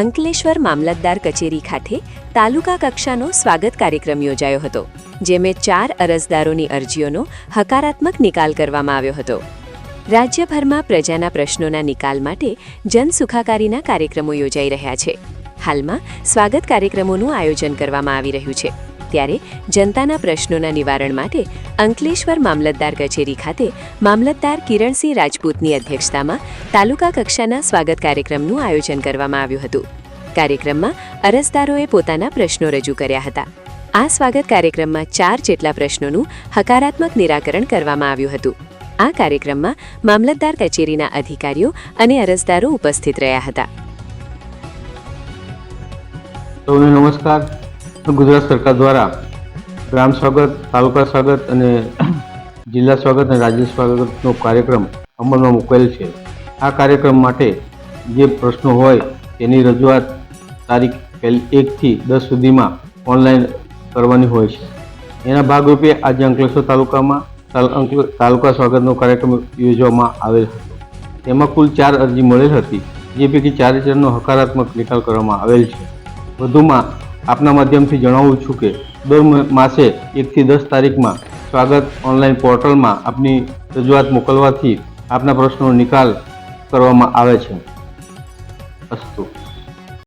અંકલેશ્વર મામલતદાર કચેરી ખાતે તાલુકા કક્ષાનો સ્વાગત કાર્યક્રમ યોજાયો હતો, જેમાં ચાર અરજદારોની અરજીઓનો હકારાત્મક નિકાલ કરવામાં આવ્યો હતો. રાજ્યભરમાં પ્રજાના પ્રશ્નોના નિકાલ માટે જનસુખાકારીના કાર્યક્રમો યોજાઈ રહ્યા છે. હાલમાં સ્વાગત કાર્યક્રમોનું આયોજન કરવામાં આવી રહ્યું છે. ત્યારે જનતાના પ્રશ્નોના નિવારણ માટે અંકલેશ્વર મામલતદાર કચેરી ખાતે મામલતદાર કિરણસિંહ રાજપૂતની અધ્યક્ષતામાં તાલુકા કક્ષાના સ્વાગત કાર્યક્રમનું આયોજન કરવામાં આવ્યું હતું. કાર્યક્રમમાં અરજદારોએ પોતાના પ્રશ્નો રજૂ કર્યા હતા. આ સ્વાગત કાર્યક્રમમાં ચાર જેટલા પ્રશ્નોનું હકારાત્મક નિરાકરણ કરવામાં આવ્યું હતું. આ કાર્યક્રમમાં મામલતદાર કચેરીના અધિકારીઓ અને અરજદારો ઉપસ્થિત રહ્યા હતા. નમસ્કાર. ગુજરાત સરકાર દ્વારા ગ્રામ સ્વાગત, તાલુકા સ્વાગત અને જિલ્લા સ્વાગત અને રાજ્ય સ્વાગતનો કાર્યક્રમ અમલમાં મૂકેલ છે. આ કાર્યક્રમ માટે જે પ્રશ્નો હોય તેની રજૂઆત તારીખ પહેલી એકથી દસ સુધીમાં ઓનલાઈન કરવાની હોય છે. એના ભાગરૂપે આજે અંકલેશ્વર તાલુકામાં તાલુકા સ્વાગતનો કાર્યક્રમ યોજવામાં આવેલ હતો. તેમાં કુલ ચાર અરજી મળેલ હતી, જે પૈકી ચારે ચારનો હકારાત્મક નિકાલ કરવામાં આવેલ છે. વધુમાં આપના માધ્યમથી જણાવું છું કે દર માસે એકથી દસ તારીખમાં સ્વાગત ઓનલાઈન પોર્ટલમાં આપની રજૂઆત મોકલવાથી આપના પ્રશ્નોનો નિકાલ કરવામાં આવે છે. અસ્તુ.